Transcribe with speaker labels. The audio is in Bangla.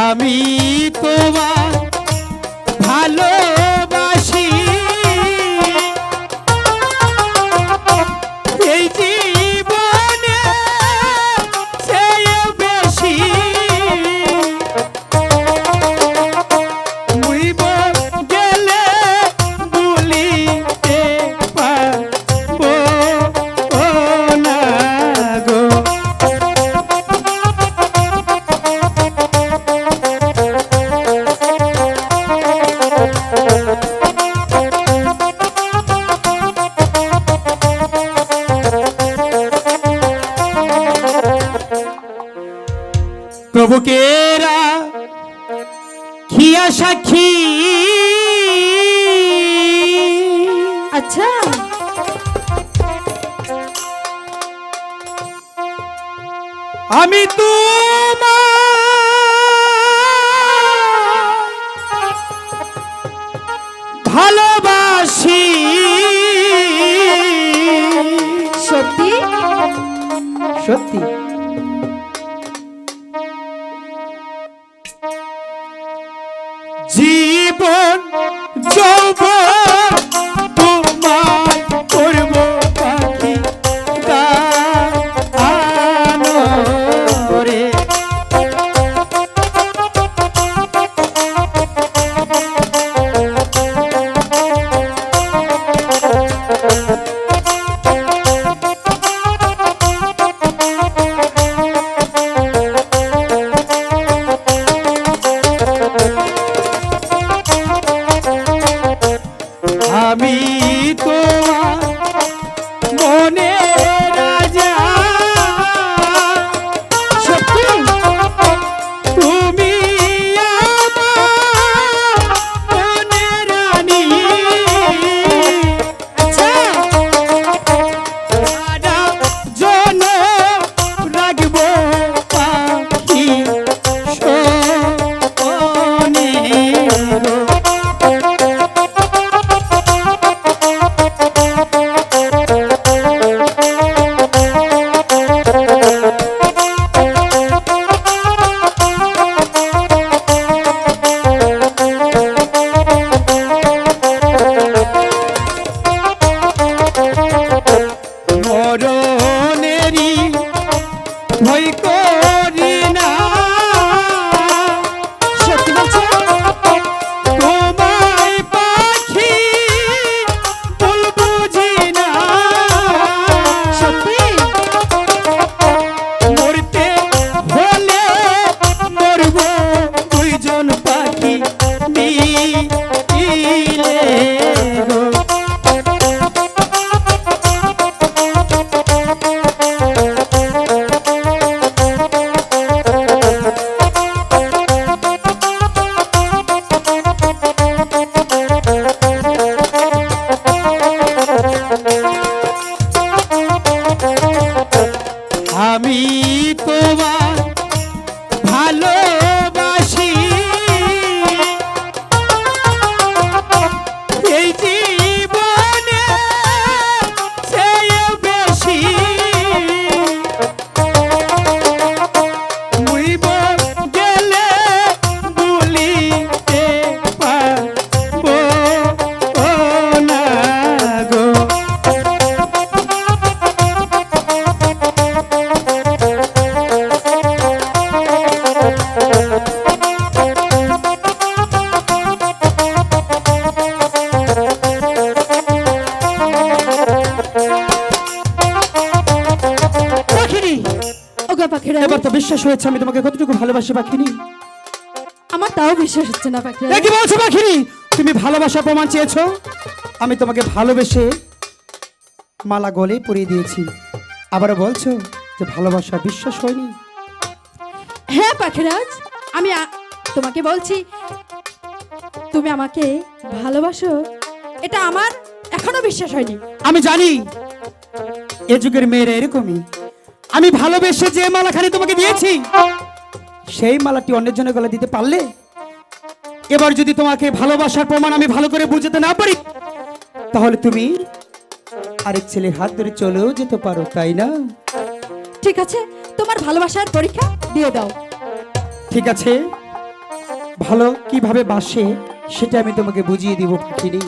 Speaker 1: আমি তোমার ভালোবাসি প্রভুকেরা খিয়া সাক্ষী।
Speaker 2: আচ্ছা।
Speaker 1: আমি তোমার ভালোবাসি।
Speaker 2: সত্যি?
Speaker 1: সত্যি? জীবন যৌবন এবার তো বিশ্বাস হয়েছে আমি তোমাকে কতটুকু ভালোবাসি পাখিনি।
Speaker 2: আমার তাও বিশ্বাস হচ্ছে না
Speaker 1: কি বলছো পাখিনি? তুমি ভালোবাসার প্রমাণ চেয়েছো। আমি তোমাকে ভালোবেসে মালা গলে পরিয়ে দিয়েছি। আবার বলছো যে ভালোবাসা বিশ্বাস হয়নি?
Speaker 2: হ্যাঁ পাখিরাজ আমি তোমাকে বলছি তুমি আমাকে ভালোবাসো এটা আমার এখনও বিশ্বাস হয়নি।
Speaker 1: আমি জানি এ যুগের মেয়েরা এরকমই। আমি ভালোবেসে যে মালাখানি তোমাকে দিয়েছি সেই মালাটি অন্যের জন্য গলা দিতে পারলে? এবার যদি তোমাকে ভালোবাসার প্রমাণ আমি ভালো করে বুঝতে না পারি তাহলে তুমি আরেক ছেলের হাত ধরে চলেও যেতে পারো তাই না?
Speaker 2: ঠিক আছে তোমার ভালোবাসার পরীক্ষা দিয়ে দাও।
Speaker 1: ঠিক আছে। ভালো কীভাবে বাসে, সেটা আমি তোমাকে বুঝিয়ে দিব কিনি